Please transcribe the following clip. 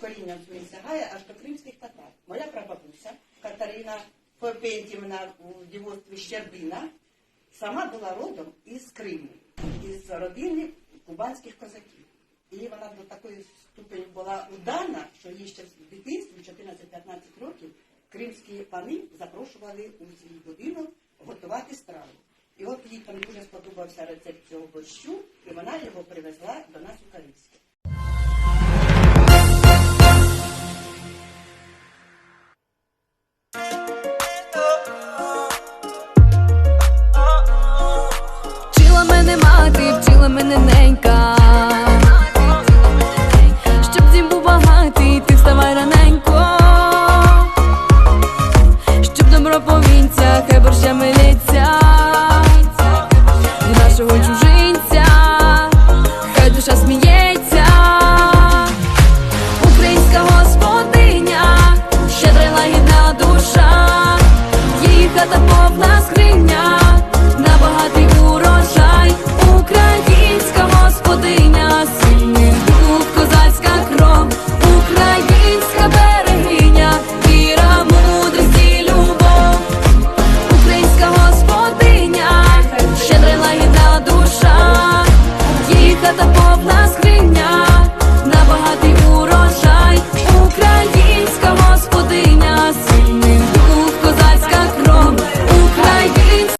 корінням своїм сягає аж до кримських татар. Моя прабабуся Катерина Попентівна у дівоцтві Щербина сама була родом із Криму, із родини кубанських козаків. І вона до такої ступені була удана, що їй ще в дитинстві, 14-15 років, кримські пани запрошували у свій будинок готувати страву. І от їй там дуже сподобався рецепт цього борщу, і вона його привезла до нас у Калівське. Вчила мене мати, вчила мене ненька. Щоб дім був багатий, ти вставай раненько. Щоб добро повінця, хай борща лється.